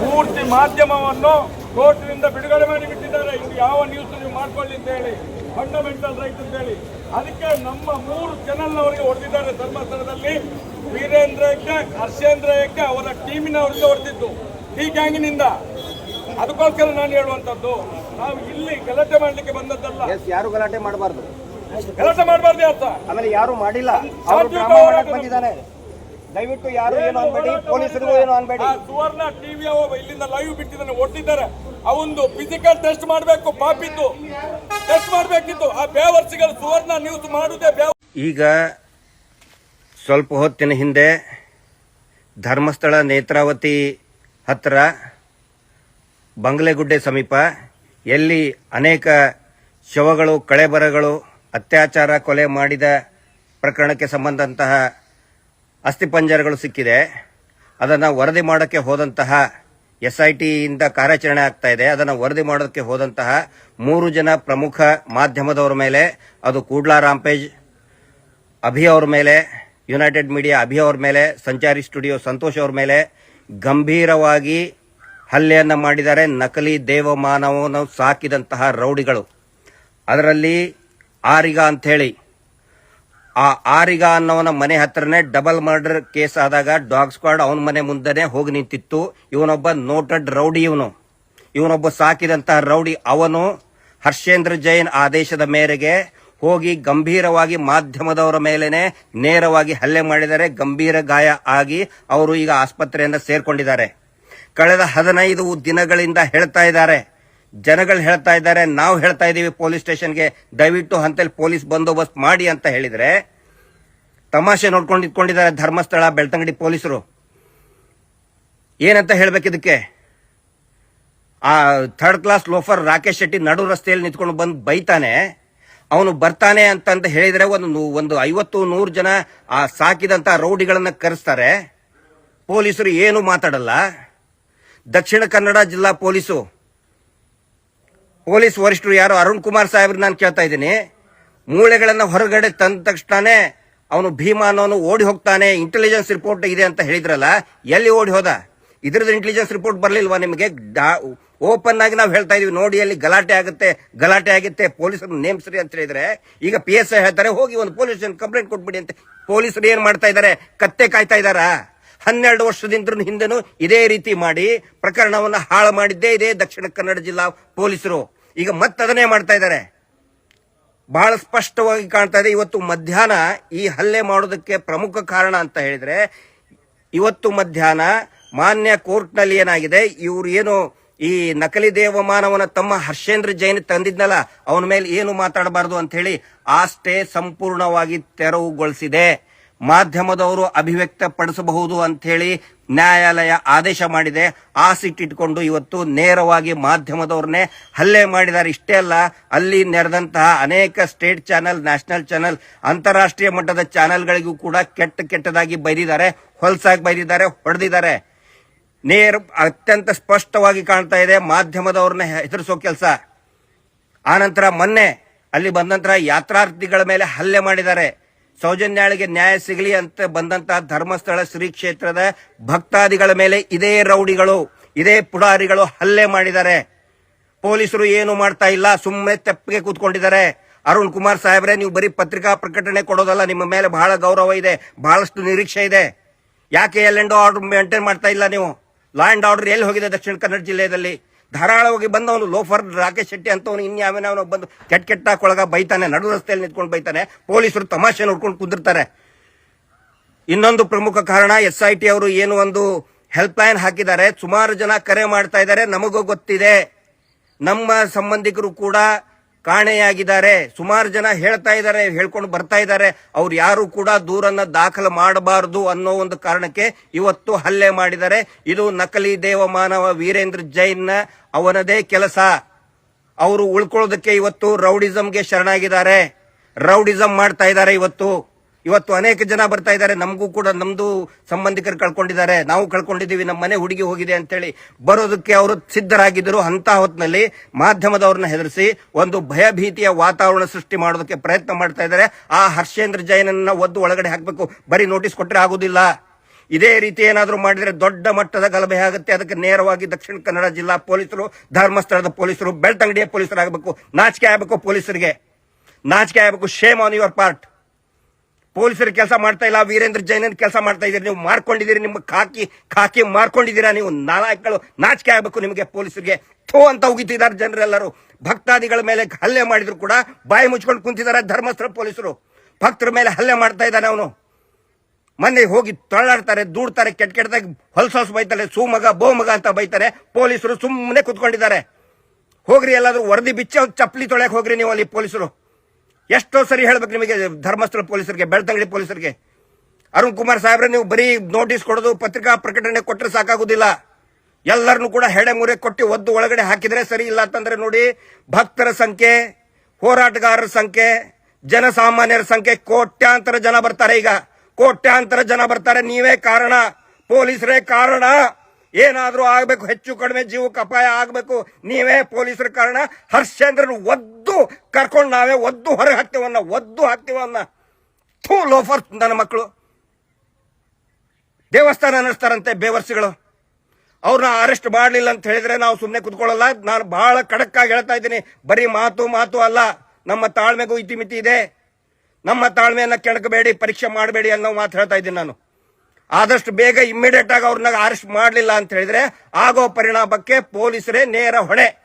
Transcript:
ಪೂರ್ತಿ ಮಾಧ್ಯಮವನ್ನು ಕೋರ್ಟಿನಿಂದ ಬಿಡುಗಡೆ ಮಾಡಿ ಬಿಟ್ಟಿದ್ದಾರೆ. ಇದು ಯಾವ ನ್ಯೂಸ್ ನೀವು ಮಾಡ್ಕೊಳ್ಳಿ ಅಂತ ಹೇಳಿ ಫಂಡಮೆಂಟಲ್ ರೈಟ್ ಅಂತ ಹೇಳಿ. ಅದಕ್ಕೆ ನಮ್ಮ ಮೂರು ಚಾನಲ್ನವರಿಗೆ ಹೊಡೆದಿದ್ದಾರೆ ಧರ್ಮಸ್ಥಳದಲ್ಲಿ. ವೀರೇಂದ್ರ ಹೆಗ್ಡೆ ಹರ್ಷೇಂದ್ರ ಹರ್ಷೇಂದ್ರಕ್ಕೆ ಅವರ ಟೀಮಿನವರಿಗೆ ಹೊಡೆದಿದ್ದು. ಈ ಗ್ಯಾಂಗಿನಿಂದ ಅದಕ್ಕೋಸ್ಕರ ನಾನು ಹೇಳುವಂತದ್ದು ನಾವು ಇಲ್ಲಿ ಗಲಾಟೆ ಮಾಡ್ಲಿಕ್ಕೆ ಬಂದದ್ದಲ್ಲ. ಯಾರು ಗಲಾಟೆ ಮಾಡಬಾರ್ದು? ಗಲಾಟೆ ಮಾಡಬಾರ್ದು ಅಂತ ಆಮೇಲೆ ಯಾರು ಮಾಡಿಲ್ಲ? ದಯವಿಟ್ಟು ಯಾರು ಏನು ಅನ್ಬೇಡಿ ಪೊಲೀಸರಿಗೂ ಏನು ಅನ್ಬೇಡಿ. ಆ ಸುವರ್ಣ ಟಿವಿ ಇಲ್ಲಿಂದ ಲೈವ್ ಬಿಟ್ಟಿದ್ದಾನೆ ಒಟ್ಟಿದ್ದಾರೆ ಅವಂದು ಫಿಸಿಕಲ್ ಟೆಸ್ಟ್ ಮಾಡಬೇಕು ಪಾಪಿದ್ದು. ಟೆಸ್ಟ್ ಮಾಡಬೇಕಿತ್ತು. ಆ ಬೇವರ್ಸಿಗಳು ಸುವರ್ಣ ನ್ಯೂಸ್ ಮಾಡುದೇ ಬೇವ ಈಗ ಸ್ವಲ್ಪ ಹೊತ್ತಿನ ಹಿಂದೆ ಧರ್ಮಸ್ಥಳ ನೇತ್ರಾವತಿ ಹತ್ತಿರ ಬಂಗ್ಲೆಗುಡ್ಡೆ ಸಮೀಪ ಎಲ್ಲಿ ಅನೇಕ ಶವಗಳು ಕಳೆಬರಗಳು ಅತ್ಯಾಚಾರ ಕೊಲೆ ಮಾಡಿದ ಪ್ರಕರಣಕ್ಕೆ ಸಂಬಂಧಂತಹ ಅಸ್ಥಿಪಂಜರಗಳು ಸಿಕ್ಕಿದೆ. ಅದನ್ನು ವರದಿ ಮಾಡೋಕ್ಕೆ ಹೋದಂತಹ ಎಸ್ ಐ ಟಿಯಿಂದ ಕಾರ್ಯಾಚರಣೆ ಆಗ್ತಾ ಇದೆ. ಅದನ್ನು ವರದಿ ಮಾಡೋದಕ್ಕೆ ಹೋದಂತಹ ಮೂರು ಜನ ಪ್ರಮುಖ ಮಾಧ್ಯಮದವರ ಮೇಲೆ, ಅದು ಕೂಡ್ಲಾ ರಾಂಪೇಜ್, ಅಭಿ ಅವ್ರ ಮೇಲೆ, ಯುನೈಟೆಡ್ ಮೀಡಿಯಾ ಅಭಿ ಅವ್ರ ಮೇಲೆ, ಸಂಚಾರಿ ಸ್ಟುಡಿಯೋ ಸಂತೋಷ್ ಅವ್ರ ಮೇಲೆ ಗಂಭೀರವಾಗಿ ಹಲ್ಲೆಯನ್ನು ಮಾಡಿದ್ದಾರೆ. ನಕಲಿ ದೇವಮಾನವನ್ನು ಸಾಕಿದಂತಹ ರೌಡಿಗಳು. ಅದರಲ್ಲಿ ಆರಿಗ ಅಂಥೇಳಿ ಆ ಆರಿಗ ಅನ್ನೋನ ಮನೆ ಹತ್ರನೇ ಡಬಲ್ ಮರ್ಡರ್ ಕೇಸ್ ಆದಾಗ ಡಾಗ್ ಸ್ಕ್ವಾಡ್ ಅವನ ಮನೆ ಮುಂದೆನೆ ಹೋಗಿ ನಿಂತಿತ್ತು. ಇವನೊಬ್ಬ ನೋಟೆಡ್ ರೌಡಿ ಇವನು. ಇವನೊಬ್ಬ ಸಾಕಿದಂತಹ ರೌಡಿ ಅವನು ಹರ್ಷೇಂದ್ರ ಜೈನ್ ಆದೇಶದ ಮೇರೆಗೆ ಹೋಗಿ ಗಂಭೀರವಾಗಿ ಮಾಧ್ಯಮದವರ ಮೇಲೆನೆ ನೇರವಾಗಿ ಹಲ್ಲೆ ಮಾಡಿದರೆ ಗಂಭೀರ ಗಾಯ ಆಗಿ ಅವರು ಈಗ ಆಸ್ಪತ್ರೆಯಿಂದ ಸೇರ್ಕೊಂಡಿದ್ದಾರೆ. ಕಳೆದ ಹದಿನೈದು ದಿನಗಳಿಂದ ಹೇಳ್ತಾ ಇದ್ದಾರೆ. ಜನಗಳು ಹೇಳ್ತಾ ಇದ್ದಾರೆ, ನಾವು ಹೇಳ್ತಾ ಇದ್ದೀವಿ ಪೊಲೀಸ್ ಸ್ಟೇಷನ್ಗೆ, ದಯವಿಟ್ಟು ಹಂತಲ್ಲಿ ಪೊಲೀಸ್ ಬಂದೋಬಸ್ತ್ ಮಾಡಿ ಅಂತ ಹೇಳಿದ್ರೆ, ತಮಾಷೆ ನೋಡ್ಕೊಂಡು ಇಟ್ಕೊಂಡಿದ್ದಾರೆ ಧರ್ಮಸ್ಥಳ, ಬೆಳ್ತಂಗಡಿ ಪೊಲೀಸರು. ಏನಂತ ಹೇಳ್ಬೇಕು ಇದಕ್ಕೆ? ಆ third class loafer Rakesh Shetty ನಡು ರಸ್ತೆಯಲ್ಲಿ ನಿಂತ್ಕೊಂಡು ಬಂದು ಬೈತಾನೆ. ಅವನು ಬರ್ತಾನೆ ಅಂತಂತ ಹೇಳಿದ್ರೆ ಒಂದು ಒಂದು ಐವತ್ತು, ನೂರು ಜನ ಆ ಸಾಕಿದಂತ ರೌಡಿಗಳನ್ನ ಕರೆಸ್ತಾರೆ. ಪೊಲೀಸರು ಏನು ಮಾತಾಡಲ್ಲ. ದಕ್ಷಿಣ ಕನ್ನಡ ಜಿಲ್ಲಾ ಪೊಲೀಸು. ಪೊಲೀಸ್ ವರಿಷ್ಠರು ಯಾರು? ಅರುಣ್ ಕುಮಾರ್ ಸಾಹೇಬ್ರು ನಾನು ಕೇಳ್ತಾ ಇದ್ದೀನಿ. ಮೂಳೆಗಳನ್ನ ಹೊರಗಡೆ ತಂದ ತಕ್ಷಣನೇ ಅವನು ಭೀಮಾ ಅನ್ನೋನು ಓಡಿ ಹೋಗ್ತಾನೆ. ಇಂಟೆಲಿಜೆನ್ಸ್ ರಿಪೋರ್ಟ್ ಇದೆ ಅಂತ ಹೇಳಿದ್ರಲ್ಲ, ಎಲ್ಲಿ ಓಡಿ ಹೋದ? ಇದ್ರದ್ದು ಇಂಟೆಲಿಜೆನ್ಸ್ ರಿಪೋರ್ಟ್ ಬರ್ಲಿಲ್ವಾ ನಿಮಗೆ? ಓಪನ್ ಆಗಿ ನಾವು ಹೇಳ್ತಾ ಇದೀವಿ, ನೋಡಿ ಅಲ್ಲಿ ಗಲಾಟೆ ಆಗುತ್ತೆ ಗಲಾಟೆ ಆಗುತ್ತೆ, ಪೊಲೀಸರು ನೇಮಿಸ್ರಿ ಅಂತ ಹೇಳಿದ್ರೆ, ಈಗ ಪಿ ಎಸ್ ಐ ಹೇಳ್ತಾರೆ, ಹೋಗಿ ಒಂದು ಪೊಲೀಸ್ ಕಂಪ್ಲೇಂಟ್ ಕೊಟ್ಬಿಡಿ ಅಂತ. ಪೊಲೀಸರು ಏನ್ ಮಾಡ್ತಾ ಇದ್ದಾರೆ? ಕತ್ತೆ ಕಾಯ್ತಾ ಇದ್ದಾರಾ? ಹನ್ನೆರಡು ವರ್ಷದಿಂದ ಹಿಂದೆನೂ ಇದೇ ರೀತಿ ಮಾಡಿ ಪ್ರಕರಣವನ್ನು ಹಾಳು ಮಾಡಿದ್ದೇ ಇದೆ ದಕ್ಷಿಣ ಕನ್ನಡ ಜಿಲ್ಲಾ ಪೊಲೀಸರು. ಈಗ ಮತ್ತದನ್ನೇ ಮಾಡ್ತಾ ಇದ್ದಾರೆ. ಬಹಳ ಸ್ಪಷ್ಟವಾಗಿ ಕಾಣ್ತಾ ಇದೆ, ಇವತ್ತು ಮಧ್ಯಾಹ್ನ ಈ ಹಲ್ಲೆ ಮಾಡೋದಕ್ಕೆ ಪ್ರಮುಖ ಕಾರಣ ಅಂತ ಹೇಳಿದ್ರೆ, ಇವತ್ತು ಮಧ್ಯಾಹ್ನ ಮಾನ್ಯ ಕೋರ್ಟ್ನಲ್ಲಿ ಏನಾಗಿದೆ, ಇವ್ರು ಏನು ಈ ನಕಲಿ ದೇವಮಾನವನ ತಮ್ಮ ಹರ್ಷೇಂದ್ರ ಜೈನ್ ತಂದಿದ್ನಲ್ಲ, ಅವನ ಮೇಲೆ ಏನು ಮಾತಾಡಬಾರದು ಅಂತ ಹೇಳಿ ಆ ಸಂಪೂರ್ಣವಾಗಿ ತೆರವುಗೊಳಿಸಿದೆ. ಮಾಧ್ಯಮದವರು ಅಭಿವ್ಯಕ್ತ ಪಡಿಸಬಹುದು ಅಂತ ಹೇಳಿ ನ್ಯಾಯಾಲಯ ಆದೇಶ ಮಾಡಿದೆ. ಆ ಸಿಟ್ಟಿಟ್ಕೊಂಡು ಇವತ್ತು ನೇರವಾಗಿ ಮಾಧ್ಯಮದವ್ರನ್ನೇ ಹಲ್ಲೆ ಮಾಡಿದ್ದಾರೆ ಇಷ್ಟೇ ಅಲ್ಲ, ಅಲ್ಲಿ ನೆರೆದಂತಹ ಅನೇಕ ಸ್ಟೇಟ್ ಚಾನೆಲ್, ನ್ಯಾಷನಲ್ ಚಾನೆಲ್, ಅಂತಾರಾಷ್ಟ್ರೀಯ ಮಟ್ಟದ ಚಾನೆಲ್ಗಳಿಗೂ ಕೂಡ ಕೆಟ್ಟ ಕೆಟ್ಟದಾಗಿ ಬೈದಿದ್ದಾರೆ, ಹೊಲಸಾಗಿ ಬೈದಿದ್ದಾರೆ, ಹೊಡೆದಿದ್ದಾರೆ. ನೇರ, ಅತ್ಯಂತ ಸ್ಪಷ್ಟವಾಗಿ ಕಾಣ್ತಾ ಇದೆ ಮಾಧ್ಯಮದವ್ರನ್ನ ಹೆದರಿಸೋ ಕೆಲಸ. ಆನಂತರ ಮೊನ್ನೆ ಅಲ್ಲಿ ಬಂದಂತರ ಯಾತ್ರಾರ್ಥಿಗಳ ಮೇಲೆ ಹಲ್ಲೆ ಮಾಡಿದ್ದಾರೆ. ಸೌಜನ್ಯಾಳಿಗೆ ನ್ಯಾಯ ಸಿಗಲಿ ಅಂತ ಬಂದಂತಹ ಧರ್ಮಸ್ಥಳ ಶ್ರೀ ಕ್ಷೇತ್ರದ ಭಕ್ತಾದಿಗಳ ಮೇಲೆ ಇದೇ ರೌಡಿಗಳು, ಇದೇ ಪುಡಾರಿಗಳು ಹಲ್ಲೆ ಮಾಡಿದ್ದಾರೆ. ಪೊಲೀಸರು ಏನು ಮಾಡ್ತಾ ಇಲ್ಲ ಸುಮ್ಮನೆ ತೆಪ್ಪಿಗೆ ಕೂತ್ಕೊಂಡಿದ್ದಾರೆ. ಅರುಣ್ ಕುಮಾರ್ ಸಾಹೇಬ್ರೆ, ನೀವು ಬರೀ ಪತ್ರಿಕಾ ಪ್ರಕಟಣೆ ಕೊಡೋದಲ್ಲ, ನಿಮ್ಮ ಮೇಲೆ ಬಹಳ ಗೌರವ ಇದೆ, ಬಹಳಷ್ಟು ನಿರೀಕ್ಷೆ ಇದೆ. ಯಾಕೆ ಎಲ್ ಆರ್ಡರ್ ಮೇಂಟೈನ್ ಮಾಡ್ತಾ ಇಲ್ಲ ನೀವು? ಲಾ ಆರ್ಡರ್ ಎಲ್ಲಿ ಹೋಗಿದೆ ದಕ್ಷಿಣ ಕನ್ನಡ ಜಿಲ್ಲೆಯಲ್ಲಿ? ಧಾರಾಳವಾಗಿ ಬಂದವನು ಲೋಫರ್, ರಾಕೇಶ್ ಶೆಟ್ಟಿ ಅಂತವನು ಇನ್ಯಾವನವನು ಬಂದು ಕೆಟ್ಟ ಕೆಟ್ಟ ಕೊಳಗ ಬೈತಾನೆ, ನಡು ರಸ್ತೆಯಲ್ಲಿ ನಿಂತ್ಕೊಂಡು ಬೈತಾನೆ, ಪೊಲೀಸರು ತಮಾಷೆ ನೋಡ್ಕೊಂಡು ಕುದಿರ್ತಾರೆ. ಇನ್ನೊಂದು ಪ್ರಮುಖ ಕಾರಣ, ಎಸ್ ಐ ಟಿ ಅವರು ಏನು ಒಂದು ಹೆಲ್ಪ್ ಲೈನ್ ಹಾಕಿದ್ದಾರೆ, ಸುಮಾರು ಜನ ಕರೆ ಮಾಡ್ತಾ ಇದ್ದಾರೆ, ನಮಗೂ ಗೊತ್ತಿದೆ. ನಮ್ಮ ಸಂಬಂಧಿಕರು ಕೂಡ ಕಾಣೆಯಾಗಿದ್ದಾರೆ. ಸುಮಾರು ಜನ ಹೇಳ್ತಾ ಇದ್ದಾರೆ, ಹೇಳ್ಕೊಂಡು ಬರ್ತಾ ಇದ್ದಾರೆ. ಅವ್ರು ಯಾರು ಕೂಡ ದೂರನ್ನ ದಾಖಲು ಮಾಡಬಾರದು ಅನ್ನೋ ಒಂದು ಕಾರಣಕ್ಕೆ ಇವತ್ತು ಹಲ್ಲೆ ಮಾಡಿದ್ದಾರೆ. ಇದು ನಕಲಿ ದೇವಮಾನವ ವೀರೇಂದ್ರ ಜೈನ್ ಅವನದೇ ಕೆಲಸ. ಅವರು ಉಳ್ಕೊಳ್ಳೋದಕ್ಕೆ ಇವತ್ತು ರೌಡಿಸಂಗೆ ಶರಣಾಗಿದ್ದಾರೆ. ರೌಡಿಸಂ ಮಾಡ್ತಾ ಇದ್ದಾರೆ ಇವತ್ತು. ಇವತ್ತು ಅನೇಕ ಜನ ಬರ್ತಾ ಇದ್ದಾರೆ. ನಮಗೂ ಕೂಡ ನಮ್ದು ಸಂಬಂಧಿಕರು ಕಳ್ಕೊಂಡಿದ್ದಾರೆ. ನಾವು ಕಳ್ಕೊಂಡಿದ್ದೀವಿ. ನಮ್ಮ ಮನೆ ಹುಡುಗಿ ಹೋಗಿದೆ ಅಂತೇಳಿ ಬರೋದಕ್ಕೆ ಅವರು ಸಿದ್ಧರಾಗಿದ್ದರು. ಅಂತ ಹೊತ್ತಿನಲ್ಲಿ ಮಾಧ್ಯಮದವ್ರನ್ನ ಹೆದರಿಸಿ ಒಂದು ಭಯಭೀತಿಯ ವಾತಾವರಣ ಸೃಷ್ಟಿ ಮಾಡೋದಕ್ಕೆ ಪ್ರಯತ್ನ ಮಾಡ್ತಾ ಇದ್ದಾರೆ. ಆ ಹರ್ಷೇಂದ್ರ ಜೈನನ್ನ ಒದ್ದು ಒಳಗಡೆ ಹಾಕಬೇಕು. ಬರೀ ನೋಟಿಸ್ ಕೊಟ್ಟರೆ ಆಗುದಿಲ್ಲ. ಇದೇ ರೀತಿ ಏನಾದರೂ ಮಾಡಿದರೆ ದೊಡ್ಡ ಮಟ್ಟದ ಗಲಭೆ ಆಗುತ್ತೆ. ಅದಕ್ಕೆ ನೇರವಾಗಿ ದಕ್ಷಿಣ ಕನ್ನಡ ಜಿಲ್ಲಾ ಪೊಲೀಸರು, ಧರ್ಮಸ್ಥಳದ ಪೊಲೀಸರು, ಬೆಳ್ತಂಗಡಿಯ ಪೊಲೀಸರಾಗಬೇಕು. ನಾಚಿಕೆ ಆಗಬೇಕು ಪೊಲೀಸರಿಗೆ. ನಾಚಿಕೆ ಆಗಬೇಕು. ಶೇಮ್ ಆನ್ ಯುವರ್ ಪಾರ್ಟ್ ಪೊಲೀಸರು ಕೆಲಸ ಮಾಡ್ತಾ ಇಲ್ಲ, ವೀರೇಂದ್ರ ಜೈನನ್ ಕೆಲಸ ಮಾಡ್ತಾ ಇದ್ದೀರಿ, ನೀವು ಮಾರ್ಕೊಂಡಿದ್ದೀರಿ, ನಿಮ್ಮ ಖಾಕಿ ಖಾಕಿ ಮಾರ್ಕೊಂಡಿದ್ದೀರಾ, ನೀವು ನಾಲ್ಕು ನಾಚಿಕೆ ಆಗಬೇಕು ನಿಮಗೆ ಪೊಲೀಸರಿಗೆ. ಥೋ ಅಂತ ಉಗಿತಿದ್ದಾರೆ ಜನರೆಲ್ಲರೂ. ಭಕ್ತಾದಿಗಳ ಮೇಲೆ ಹಲ್ಲೆ ಮಾಡಿದ್ರು ಕೂಡ ಬಾಯಿ ಮುಚ್ಕೊಂಡು ಕುಂತಿದ್ದಾರೆ ಧರ್ಮಸ್ಥಳ ಪೊಲೀಸರು. ಭಕ್ತರ ಮೇಲೆ ಹಲ್ಲೆ ಮಾಡ್ತಾ ಇದ್ದಾನೆ ಅವನು. ಮೊನ್ನೆ ಹೋಗಿ ತೊಳ್ಳಾಡ್ತಾರೆ, ದೂಡ್ತಾರೆ, ಕೆಟ್ಟ ಕೆಟ್ಟದಾಗಿ ಹೊಲಸೊಲ್ಸ್ ಬೈತಾರೆ, ಸೂಮಗ ಬೋಮಗ ಅಂತ ಬೈತಾರೆ. ಪೊಲೀಸರು ಸುಮ್ಮನೆ ಕುತ್ಕೊಂಡಿದ್ದಾರೆ. ಹೋಗ್ರಿ, ಎಲ್ಲಾದ್ರೂ ವರದಿ ಬಿಚ್ಚ ಚಪ್ಪಲಿ ತೊಳೆಯಕ್ಕೆ ಹೋಗ್ರಿ ನೀವು ಅಲ್ಲಿ ಪೊಲೀಸರು. ಎಷ್ಟೋ ಸರಿ ಹೇಳ್ಬೇಕು ನಿಮಗೆ ಧರ್ಮಸ್ಥಳ ಪೊಲೀಸರಿಗೆ, ಬೆಳ್ತಂಗಡಿ ಪೊಲೀಸರಿಗೆ. ಅರುಣ್ ಕುಮಾರ್ ಸಾಹೇಬ್ರೆ, ನೀವು ಬರೀ ನೋಟಿಸ್ ಕೊಡೋದು, ಪತ್ರಿಕಾ ಪ್ರಕಟಣೆ ಕೊಟ್ಟರೆ ಸಾಕಾಗುದಿಲ್ಲ. ಎಲ್ಲರನ್ನು ಕೂಡ ಹೆಡೆ ಮುರೆ ಕೊಟ್ಟು ಒದ್ದು ಒಳಗಡೆ ಹಾಕಿದ್ರೆ ಸರಿ ಇಲ್ಲ ಅಂತಂದ್ರೆ ನೋಡಿ, ಭಕ್ತರ ಸಂಖ್ಯೆ, ಹೋರಾಟಗಾರರ ಸಂಖ್ಯೆ, ಜನಸಾಮಾನ್ಯರ ಸಂಖ್ಯೆ, ಕೋಟ್ಯಾಂತರ ಜನ ಬರ್ತಾರೆ ಈಗ. ಕೋಟ್ಯಾಂತರ ಜನ ಬರ್ತಾರೆ, ನೀವೇ ಕಾರಣ. ಪೊಲೀಸರೇ ಕಾರಣ. ಏನಾದರೂ ಆಗಬೇಕು, ಹೆಚ್ಚು ಕಡಿಮೆ ಜೀವಕ್ಕೆ ಅಪಾಯ ಆಗಬೇಕು, ನೀವೇ ಪೊಲೀಸರ ಕಾರಣ. ಹರ್ಷೇಂದ್ರನ್ ಒದ್ದು ಕರ್ಕೊಂಡು ನಾವೇ ಒದ್ದು ಹೊರಗೆ ಹಾಕ್ತೇವನ್ನ ಒದ್ದು ಹಾಕ್ತೇವನ್ನ ಥೂ ಲೋಫರ್ ನನ್ನ ಮಕ್ಕಳು. ದೇವಸ್ಥಾನ ನಡೆಸ್ತಾರಂತೆ ಬೇವರ್ಸಿಗಳು. ಅವ್ರನ್ನ ಅರೆಸ್ಟ್ ಮಾಡಲಿಲ್ಲ ಅಂತ ಹೇಳಿದ್ರೆ ನಾವು ಸುಮ್ಮನೆ ಕುತ್ಕೊಳ್ಳಲ್ಲ. ನಾನು ಬಹಳ ಕಡಕ್ ಆಗಿ ಹೇಳ್ತಾ ಇದ್ದೀನಿ. ಬರೀ ಮಾತು ಮಾತು ಅಲ್ಲ. ನಮ್ಮ ತಾಳ್ಮೆಗೂ ಇತಿಮಿತಿ ಇದೆ. ನಮ್ಮ ತಾಳ್ಮೆಯನ್ನ ಕೆಣಕಬೇಡಿ, ಪರೀಕ್ಷೆ ಮಾಡಬೇಡಿ ಅನ್ನೋ ಮಾತು ಹೇಳ್ತಾ ಇದ್ದೀನಿ ನಾನು. ಆದಷ್ಟು ಬೇಗ ಇಮ್ಮಿಡಿಯೇಟ್ ಆಗಿ ಅವ್ರನ್ನ ಅರೆಸ್ಟ್ ಮಾಡಲಿಲ್ಲ ಅಂತ ಹೇಳಿದ್ರೆ ಆಗೋ ಪರಿಣಾಮಕ್ಕೆ ಪೊಲೀಸರೇ ನೇರ ಹೊಣೆ.